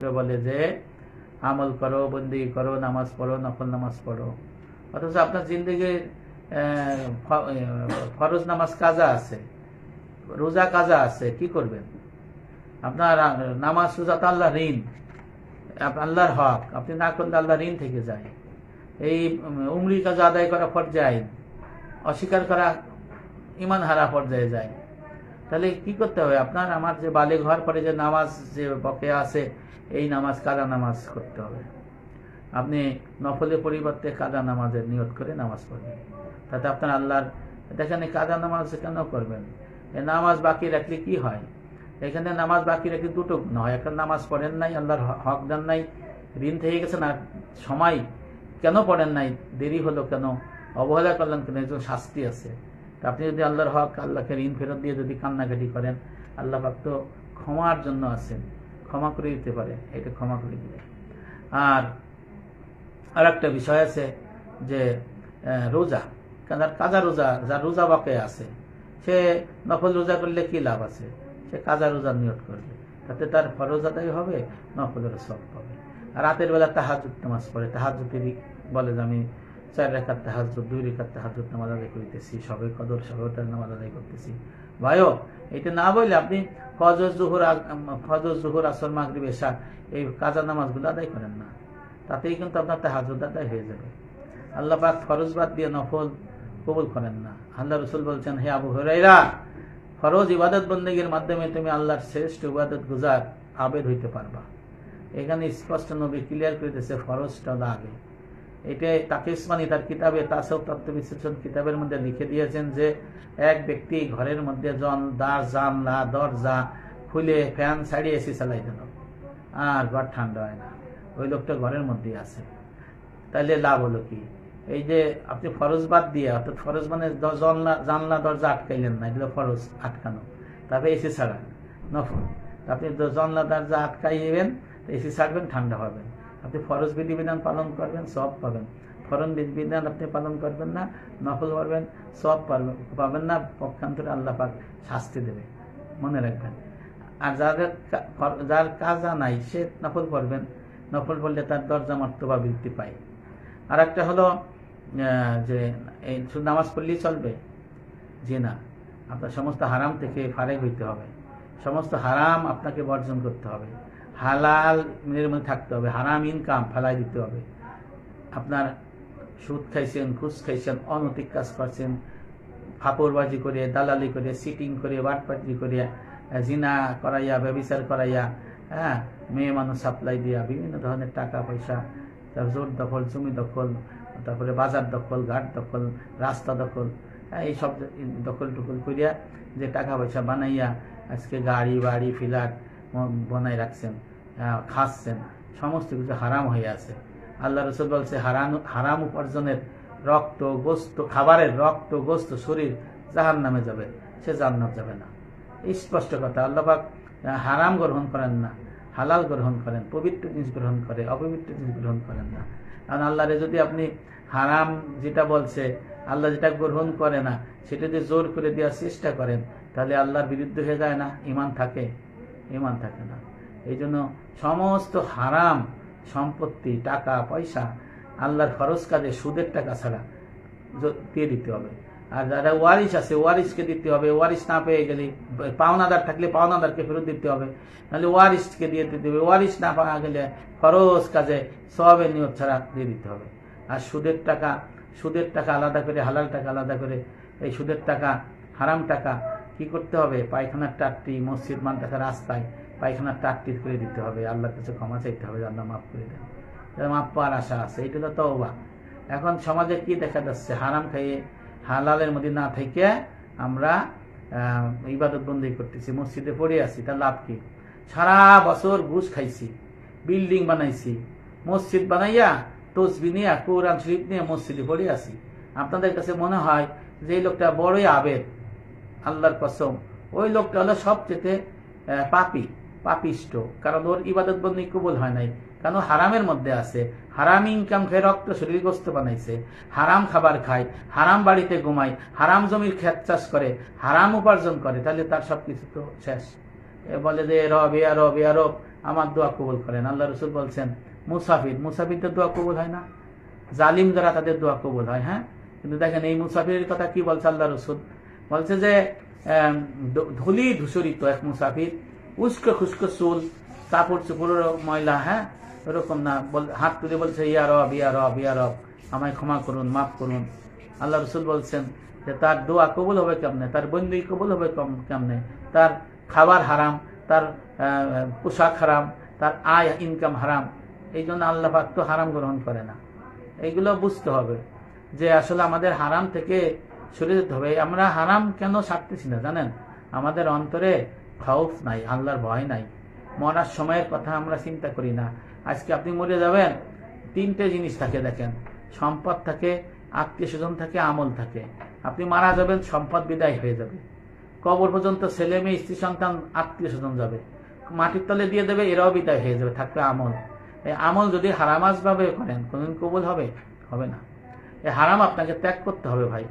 বলে যে আমল করো বন্দি করো নামাজ পড়ো নফল নামাজ পড়ো। অথচ আপনার জিন্দগির ফরজ নামাজ কাজা আছে রোজা কাজা আছে কি করবেন? আপনার নামাজ রোজা তো আল্লাহ ঋণ আল্লাহর হক আপনি না করলে আল্লাহ ঋণ থেকে যায়। এই উম, উমরি কাজা আদায় করা পর্যায়ে অস্বীকার করা ইমান হারা পর্যায়ে যায়। তাহলে কি করতে হবে? আপনার আমার যে বালে ঘর পরে যে নামাজ যে বকে আছে এই নামাজ কাদা নামাজ করতে হবে। আপনি নফলের পরিবর্তে কাদা নামাজের নিয়ত করে নামাজ পড়বেন। তাতে আপনার আল্লাহর, দেখেন এই কাদা নামাজ কেন করবেন? এই নামাজ বাকি রাখলে কি হয়? এখানে নামাজ বাকি রাখলে দুটো গুণ হয়। একটা নামাজ পড়েন নাই, আল্লাহর হক দেন নাই ঋণ থেকে গেছে না, সময় কেন পড়েন নাই, দেরি হলো কেন? অবহেলা করলেন কেন? একজন শাস্তি আছে। আপনি যদি আল্লাহর হক, আল্লাহকে ঋণ ফেরত দিয়ে যদি কান্নাকাটি করেন, আল্লাহ পাক তো ক্ষমার জন্য আছেন। ক্ষমা করে দিতে পারে, এটা ক্ষমা করে দিবে। আর আর একটা বিষয় আছে যে রোজা যার কাজা রোজা, যার রোজা বাকে আছে, সে নফল রোজা করলে কি লাভ আছে? সে কাজা রোজা নিয়ত করবে। তাতে তার ফরজ আদায় হবে, নফলের সব পাবে। আর রাতের বেলা তাহাজুদ নামাজ পড়ে। তাহাজুদেরই বলে যে আমি চার রেখার তাহাজুদ দুই রেখার তাহাজুদ নামাজ আদায় করিতেছি, সবে কদর সবেটার নামাজ আদায় করতেছি। ভাইও, এটা না বললে আপনি ফজর, জুহুর ফজর, জুহুর আসর, মাগরিব, এশা, এই কাজা নামাজগুলো আদায় করেন না। তাতেই কিন্তু আপনার তাহাজুদ আদায় হয়ে যাবে। আল্লাহ পাক ফরজ বাদ দিয়ে নফল কবুল করেন না। আল্লাহ রসুল বলছেন, হে আবু হরাইরা ফরজ ইবাদত বন্দীগীর মাধ্যমে তুমি আল্লাহর শ্রেষ্ঠ ইবাদত গুজার আবেদ হইতে পারবা। এখানে স্পষ্ট নবী ক্লিয়ার করে দিয়েছে ফরজটা আগে। এটা তাকিসমানি তার কিতাবে তাসব তত্ত্ব বিশ্লেষণ কিতাবের মধ্যে লিখে দিয়েছেন যে, এক ব্যক্তি ঘরের মধ্যে জন দ্বার জানলা দরজা খুলে ফ্যান ছাড়িয়ে এসি চালাই দিল আর ঘর ঠান্ডা হয় না। ওই লোকটা ঘরের মধ্যেই আছে। তাহলে লাভ হলো কি? এই যে আপনি ফরজ বাদ দিয়ে, অর্থাৎ ফরজ মানে জানলা জানলা দরজা আটকাইলেন না, এগুলো ফরজ আটকানো। তারপরে এসি ছাড়া নফল। আপনি জানলা দরজা আটকাইবেন এসি ছাড়বেন, ঠান্ডা হবেন। আপনি ফরজ বিধিবিধান পালন করবেন, সব পাবেন। ফরন বিধিবিধান আপনি পালন করবেন না, নফল পারবেন সব পারবেন। পাবেন না, পক্ষান্তরে আল্লাহ পাক শাস্তি দেবে। মনে রাখবেন। আর যাদের যার কাজা নাই, সে নফল পড়বেন নফল পড়লে তার দরজা মর্তবা বৃদ্ধি পায়। আর একটা হলো যে এই শুধু নামাজ পড়লেই চলবে? যে না। আপনার সমস্ত হারাম থেকে ফারেক হইতে হবে। সমস্ত হারাম আপনাকে বর্জন করতে হবে। হালাল এর মধ্যে থাকতে হবে হারাম ইনকাম ফেলাই দিতে হবে। আপনার সুদ খাইছেন ঘুষ খাইছেন অনৈতিক কাজ করছেন ফাপড়বাজি করে দালালি করে সিটিং করে বাটপাটি করে জিনা করাইয়া ব্যবিচার করাইয়া হ্যাঁ মেয়ে মানুষ সাপ্লাই দিয়া বিভিন্ন ধরনের টাকা পয়সা জোর দখল জমি দখল তারপরে বাজার দখল ঘাট দখল রাস্তা দখল হ্যাঁ, এই সব দখল টখল করিয়া যে টাকা পয়সা বানাইয়া আজকে গাড়ি বাড়ি ফিলার বানাই রাখছেন। খাচ্ছেন। সমস্ত কিছু হারাম হয়ে আছে। আল্লাহ রসুল বলছে, হারাম হারাম উপার্জনের রক্ত, গোস্ত, খাবারের রক্ত, গোস্ত শরীর জাহান নামে যাবে, সে জান্নাত যাবে না। এই স্পষ্ট কথা। আল্লাপাক হারাম গ্রহণ করেন না, হালাল গ্রহণ করেন, পবিত্র জিনিস গ্রহণ করে, অপবিত্র জিনিস গ্রহণ করেন না। কারণ আল্লাহরে যদি আপনি হারাম যেটা বলছে, আল্লাহ যেটা গ্রহণ করে না, সেটা যদি জোর করে দেওয়ার চেষ্টা করেন, তাহলে আল্লাহর বিরুদ্ধে হয়ে যায় না। ইমান থাকে ইমান থাকে না। এই জন্য সমস্ত হারাম সম্পত্তি, টাকা, পয়সা আল্লাহর ফরজ কাজে, সুদের টাকা ছাড়া দিয়ে দিতে হবে। আর যারা ওয়ারিশ আছে, ওয়ারিশকে দিতে হবে। ওয়ারিশ না পেয়ে গেলে পাওনাদার থাকলে পাওনাদারকে ফেরত দিতে হবে। নাহলে ওয়ারিশকে দিয়ে দিতে হবে। ওয়ারিশ না পাওয়া গেলে ফরজ কাজে, সবের নিয়ত ছাড়া দিয়ে দিতে হবে। আর সুদের টাকা সুদের টাকা আলাদা করে, হালাল টাকা আলাদা করে, এই সুদের টাকা, হারাম টাকা কি করতে হবে? পায়খানার টাটটি, মসজিদ, মাদ্রাসা রাস্তায় পায়খানার টাটটি করে দিতে হবে, আল্লাহর কাছে ক্ষমা চাইতে হবে, আল্লাহ মাফ করে দেন। মাফ পাওয়ার আশা আছে, এটা তো তওবা। এখন সমাজে কি দেখা যাচ্ছে? হারাম খাইয়ে হালালের মধ্যে না থেকে আমরা ইবাদত বন্দি করতেছি, মসজিদে পড়ে আছি, তার লাভ কি? সারা বছর ঘুষ খাইছি, বিল্ডিং বানাইছি, মসজিদ বানাইয়া তসবি নিয়ে, কোরআন শরীফ নিয়ে মসজিদে পড়ে আছি। আপনাদের কাছে মনে হয় যে এই লোকটা বড়ই আবেদ, আল্লাহর কসম। ওই লোকটা হলো সবচেয়ে পাপী। পাপিষ্ট। কারণ ওর ইবাদত বন্দি কবুল হয় নাই। ও হারামের মধ্যে আছে। হারাম ইনকাম খেয়ে রক্ত শরীরগ্রস্ত বানাইছে। হারাম খাবার খায়, হারাম বাড়িতে ঘুমায়, হারাম জমির ক্ষেত চাষ করে, হারাম উপার্জন করে, তাহলে তার সবকিছু তো শেষ। বলে যে, রব এ রব এ রব, আমার দোয়া কবুল করেন। আল্লাহ রসুল বলছেন, মুসাফির, মুসাফিরদের দোয়া কবুল হয় না? জালিম যারা, তাদের দোয়া কবুল হয় হ্যাঁ? কিন্তু দেখেন, এই মুসাফিরের কথা কি বলছে আল্লাহ রসুল? বলছে যে ধুলি ধূসরিত এক মুসাফির উস্কো খুস্কো চুল, কাপড় চোপড় ময়লা হ্যাঁ? এরকম না। বল- হাত তুলে বলছে, ইয়া রব ইয়া রব ইয়া রব, আমায় ক্ষমা করুন, মাফ করুন। আল্লাহ রসুল বলছেন যে, তার দোয়া কবুল হবে কেমনে? তার বন্দি কবুল হবে কম- কেমনে? তার খাবার হারাম, তার পোশাক হারাম, তার আয় ইনকাম হারাম। এই জন্য আল্লাহ পাক তো হারাম গ্রহণ করে না। এইগুলো বুঝতে হবে যে, আসলে আমাদের হারাম থেকে সরে যেতে হবে। আমরা হারাম কেন ছাড়তেছি না, জানেন? আমাদের অন্তরে খাউফ নাই আল্লাহর ভয় নাই। মরার সময়ের কথা আমরা চিন্তা করি না। আজকে আপনি মরে যাবেন। তিনটে জিনিস থাকে দেখেন। সম্পদ থাকে, আত্মীয় স্বজন থাকে, আমল থাকে। আপনি মারা যাবেন, সম্পদ বিদায় হয়ে যাবে। কবর পর্যন্ত ছেলে মেয়ে, স্ত্রী, সন্তান, আত্মীয় স্বজন যাবে। মাটির তলে দিয়ে দেবে, এরাও বিদায় হয়ে যাবে, থাকবে আমল। এই আমল যদি হারামাজ ভাবে করেন, কোনদিন কবুল হবে? হবে না। এই হারাম আপনাকে ত্যাগ করতে হবে ভাই।